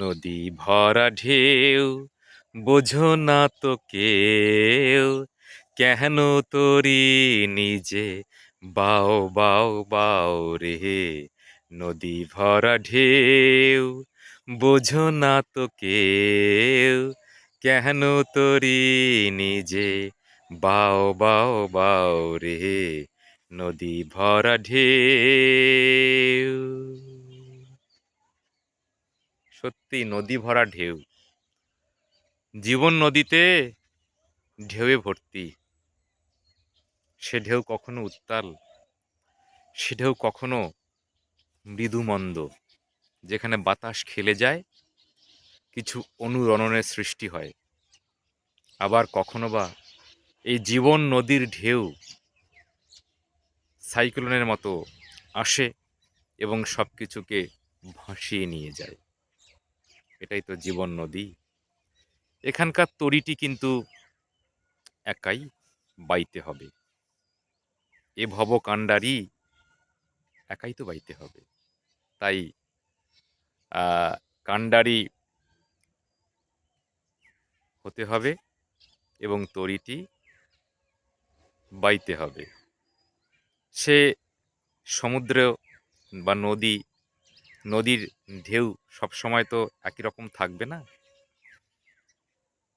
নদী ভরা ঢেউ, বোঝো না তো কেউ, কেন তোরি নিজে? বাও বাও বাও রে, নদী ভরা ঢেউ, বোঝো না তো কেউ, কেন তোরি নিজে? বাও বাও বাও রে, নদী ভরা ঢেউ। সত্যি নদী ভরা ঢেউ। জীবন নদীতে ঢেউয়ে ভর্তি। সে ঢেউ কখনো উত্তাল, সে ঢেউ কখনো মৃদুমন্দ, যেখানে বাতাস খেলে যায়, কিছু অনুরণনের সৃষ্টি হয়। আবার কখনো বা এই জীবন নদীর ঢেউ সাইক্লোনের মতো আসে এবং সব কিছুকে ভাসিয়ে নিয়ে যায়। এটাই তো জীবন নদী। এখানকার তরিটি কিন্তু একাই বাইতে হবে। এ ভব কাণ্ডারি একাই তো বাইতে হবে। তাই কাণ্ডারি হতে হবে এবং তরিটি বাইতে হবে। সে সমুদ্র বা নদী নদীর ঢেউ সবসময় তো একই রকম থাকবে না?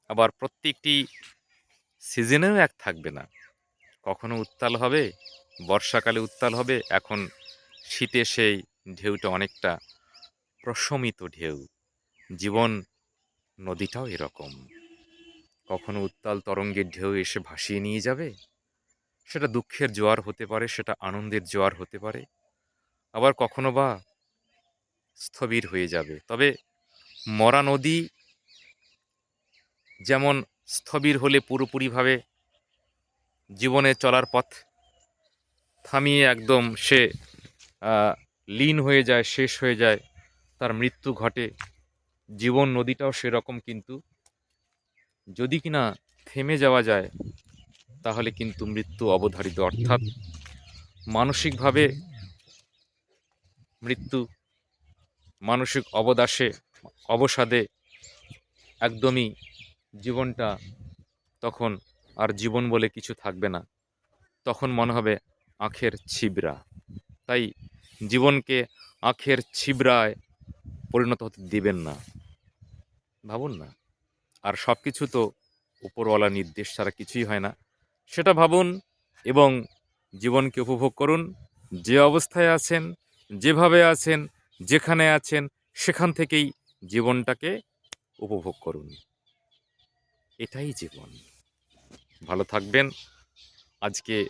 আবার প্রত্যেকটি সিজনেও এক থাকবে না। কখনো উত্তাল হবে, বর্ষাকালে উত্তাল হবে, এখন শীতে সেই ঢেউটা অনেকটা প্রশমিত ঢেউ। জীবন নদীটাও এরকম। কখনো উত্তাল তরঙ্গের ঢেউ এসে ভাসিয়ে নিয়ে যাবে? সেটা দুঃখের জোয়ার হতে পারে, সেটা আনন্দের জোয়ার হতে পারে। আবার কখনো বা স্থবির হয়ে যাবে। তবে মরা নদী যেমন স্থবির হলে পুরোপুরিভাবে জীবনে চলার পথ থামিয়ে একদম সে লীন হয়ে যায়, শেষ হয়ে যায়, তার মৃত্যু ঘটে, জীবন নদীটাও সেরকম কিন্তু। যদি কিনা থেমে যাওয়া যায়, তাহলে কিন্তু মৃত্যু অবধারিত। অর্থাৎ মানসিকভাবে মৃত্যু মানসিক অবদাসে, অবসাদে একদমই জীবনটা তখন আর জীবন বলে কিছু থাকবে না। তখন মনে হবে আখের ছিবরা তাই জীবনকে আখের ছিবরায় পরিণত হতে দিবেন না। ভাবুন না। আর সব কিছু তো উপরওয়ালা নির্দেশ ছাড়া কিছুই হয় না। সেটা ভাবুন এবং জীবনকে উপভোগ করুন। যে অবস্থায় আছেন, যেভাবে আছেন যেখানে আছেন, সেখান থেকেই জীবনটাকে উপভোগ করুন। এটাই জীবন। ভালো থাকবেন। আজকে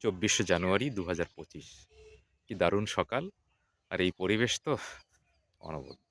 চব্বিশে জানুয়ারি দু হাজার পঁচিশ। কি দারুণ সকাল। আর এই পরিবেশ তো অনবদ্য।